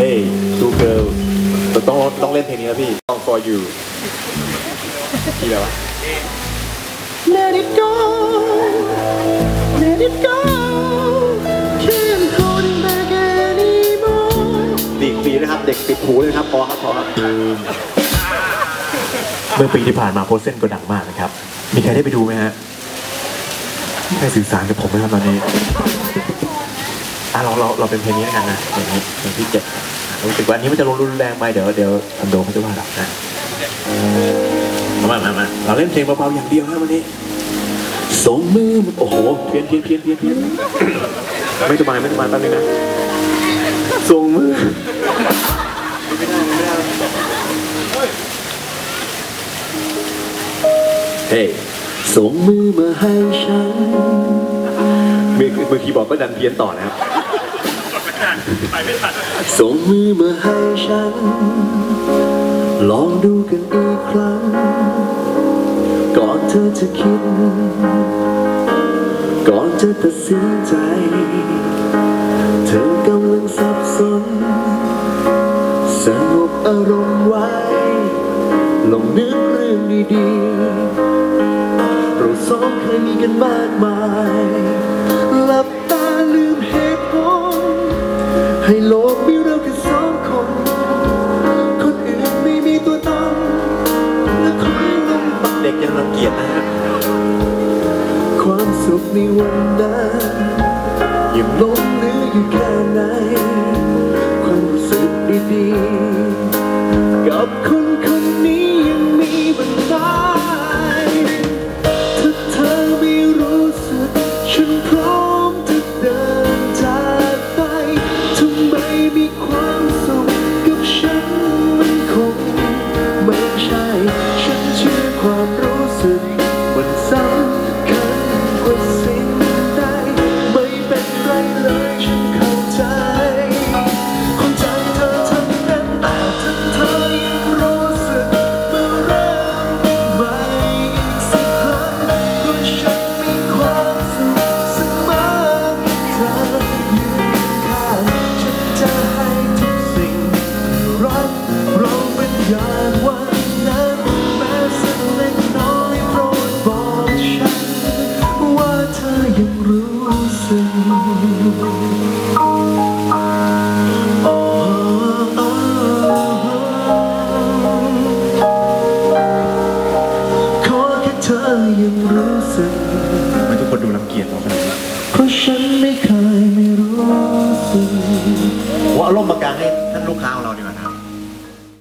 Hey two girl ต้องต้องเล่นเพลงนี้แล้วพี่ Song for you พี่แล้ววะ Let it go Let it go Can't hold it back anymore ดีดฟรีนะครับ เด็กปิดหูเลยครับพอครับพอครับเมื่อปีที่ผ่านมาโพสเซนก็ดังมากนะครับ มีใครได้ไปดูไหมฮะมีใครสื่อสารกับผมไหมครับตอนนี้ อะเราเราเราเป็นเพลงนี้แล้วกันนะเพลงนี้เพลงที่เจ็ดรู้สึกว่าอันนี้มันจะรุนแรงไปเดี๋ยวเดี๋ยวคอนโดเขาจะว่าเรานะมามามาเราเล่นเพลงเบาๆอย่างเดียวนะวันนี้ส่งมือโอ้โหเพี้ยนเพี้ยนเพี้ยนเพี้ยนเพี้ยนไม่สบายไม่สบายแป๊บนึงนะส่งมือเฮ้ยส่งมือมาให้ฉันมือมือคีย์บอร์ดก็ดันเพี้ยนต่อนะครับ ส่งมือมาให้ฉัน ลองดูกันอีกครั้ง ก่อนเธอจะคิด ก่อนจะตัดสินใจ เธอกำลังสับสน สงบอารมณ์ไว้ ลองนึกเรื่องดีๆเราสองเคยมีกันมากมาย ให้โลกมีเราแค่สองคน คนอื่นไม่มีตัวตนและคนลงปักเด็กยังรังเกียจนะฮะความสุขในวันนั้นยังหลงเหลืออยู่แค่ไหน ยังรู้สึกไม่ทุกคนดูรังเกียจเราขนาดนี้เพราะฉันไม่เคยไม่รู้สึกว่าเอาร่มมากางให้ท่าน